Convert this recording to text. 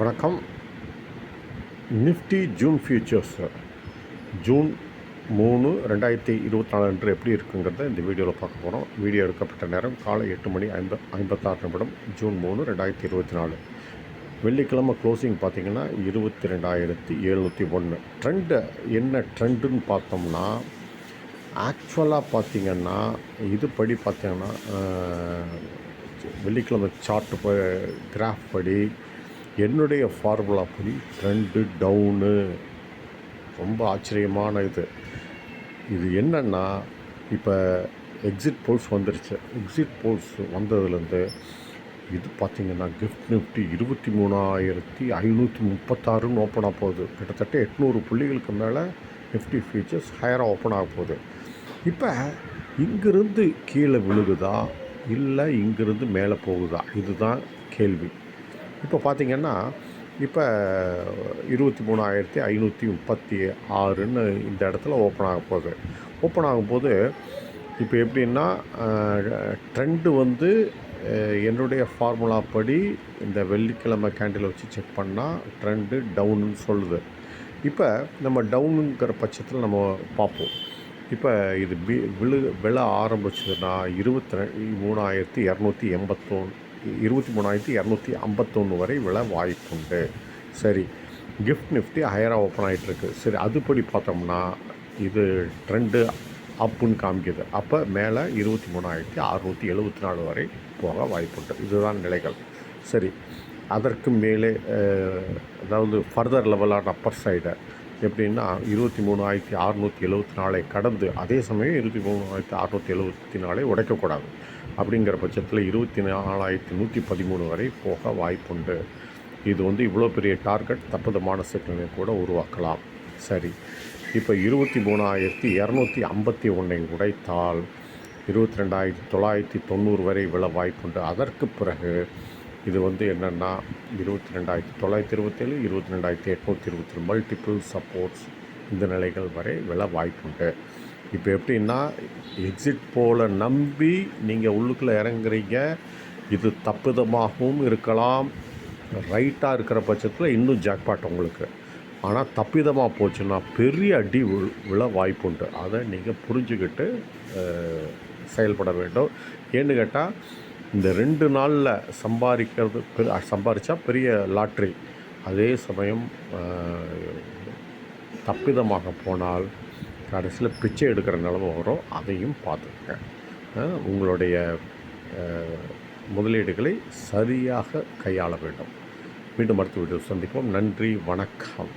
வணக்கம். Nifty June features. June மூணு ரெண்டாயிரத்தி இருபத்தி நாலு அன்று எப்படி இருக்குங்கிறத இந்த வீடியோவில் பார்க்க போகிறோம் வீடியோ எடுக்கப்பட்ட நேரம் காலை எட்டு மணி ஐம்ப ஐம்பத்தாறு நிமிடம் ஜூன் மூணு ரெண்டாயிரத்தி இருபத்தி நாலு. வெள்ளிக்கிழமை க்ளோசிங் பார்த்தீங்கன்னா இருபத்தி ரெண்டாயிரத்தி எழுநூற்றி ஒன்று ட்ரெண்டு என்ன ட்ரெண்டுன்னு பார்த்தோம்னா ஆக்சுவலாக பார்த்திங்கன்னா இது படி பார்த்திங்கன்னா வெள்ளிக்கிழமை சார்ட்டு ப கிராஃப் படி என்னுடைய ஃபார்முலா படி ட்ரெண்டு டவுனு. ரொம்ப ஆச்சரியமான இது. இது என்னென்னா இப்போ எக்ஸிட் போல்ஸ் வந்துருச்சு. எக்ஸிட் போல்ஸ் வந்ததுலேருந்து இது பார்த்திங்கன்னா கிஃப்ட் நிஃப்டி இருபத்தி மூணாயிரத்தி ஐநூற்றி முப்பத்தாறுன்னு ஓப்பன் ஆக போகுது. கிட்டத்தட்ட எட்நூறு புள்ளிகளுக்கு மேலே நிஃப்டி ஃபியூச்சர்ஸ் ஹையராக ஓப்பன் ஆக போகுது. இப்போ இங்கிருந்து கீழே விழுகுதா? இல்லை இங்கிருந்து மேலே போகுதா? இதுதான் கேள்வி. இப்போ பார்த்திங்கன்னா இப்போ இருபத்தி மூணாயிரத்தி ஐநூற்றி முப்பத்தி ஆறுன்னு இந்த இடத்துல ஓப்பன் ஆக போகுது. ஓப்பன் ஆகும்போது இப்போ எப்படின்னா ட்ரெண்டு வந்து என்னுடைய ஃபார்முலா படி இந்த வெள்ளிக்கிழமை கேண்டில் வச்சு செக் பண்ணால் ட்ரெண்டு டவுன்னு சொல்லுது. இப்போ நம்ம டவுனுங்கிற பட்சத்தில் நம்ம பார்ப்போம். இப்போ இது பி விழு விழ ஆரம்பிச்சதுன்னா இருபத்தி மூணாயிரத்தி இரநூத்தி எண்பத்தொன்று இருபத்தி மூணாயிரத்தி இரநூத்தி ஐம்பத்தொன்று வரை விழ வாய்ப்புண்டு. சரி கிஃப்ட் நிஃப்டி ஹையராக ஓப்பன் ஆகிட்டுருக்கு சரி அதுபடி பார்த்தோம்னா இது ட்ரெண்டு அப்புன்னு காமிக்குது. அப்போ மேலே இருபத்தி மூணாயிரத்தி அறுநூற்றி எழுபத்தி நாலு வரை போக வாய்ப்புண்டு. இதுதான் நிலைகள். சரி அதற்கு மேலே அதாவது ஃபர்தர் லெவலான அப்பர் சைடை எப்படின்னா இருபத்தி மூணாயிரத்தி அறுநூற்றி எழுபத்தி நாலை கடந்து அதே சமயம் இருபத்தி மூணாயிரத்தி அறுநூற்றி எழுபத்தி நாலை உடைக்கக்கூடாது. அப்படிங்கிற பட்சத்தில் இருபத்தி நாலாயிரத்தி நூற்றி பதிமூணு வரை போக வாய்ப்புண்டு. இது வந்து இவ்வளோ பெரிய டார்கெட் தப்புதமான சிக்கலை கூட உருவாக்கலாம். சரி. இப்போ இருபத்தி மூணாயிரத்தி இரநூத்தி ஐம்பத்தி ஒன்றை உடைத்தால் இருபத்தி ரெண்டாயிரத்தி தொள்ளாயிரத்தி தொண்ணூறு வரை விழ வாய்ப்புண்டு. அதற்கு பிறகு இது வந்து என்னென்னா இருபத்தி ரெண்டாயிரத்தி தொள்ளாயிரத்தி இருபத்தேழு இருபத்தி ரெண்டாயிரத்தி எட்நூற்றி இருபத்தி மல்டிபிள் சப்போர்ட்ஸ் இந்த நிலைகள் வரை விழ வாய்ப்புண்டு. இப்போ எப்படின்னா எக்ஸிட் போல நம்பி நீங்கள் உள்ளுக்குள்ளே இறங்குறீங்க. இது தப்புதமாகவும் இருக்கலாம். ரைட்டாக இருக்கிற பட்சத்தில் இன்னும் ஜாக்பாட் உங்களுக்கு. ஆனால் தப்பிதமாக போச்சுன்னா பெரிய அடி விழ வாய்ப்பு உண்டு அதை நீங்கள் புரிஞ்சுக்கிட்டு செயல்பட வேண்டும். ஏன்னு கேட்டால் இந்த ரெண்டு நாளில் சம்பாதிக்கிறது பெரு சம்பாதிச்சா பெரிய லாட்ரி. அதே சமயம் தப்பிதமாக போனால் கடைசியில் பிச்சை எடுக்கிற நிலமை வரும். அதையும் பார்த்துக்கங்க. உங்களுடைய முதலீடுகளை சரியாக கையாள வேண்டும். மீண்டும் அடுத்த வீடியோ சந்திப்போம். நன்றி வணக்கம்.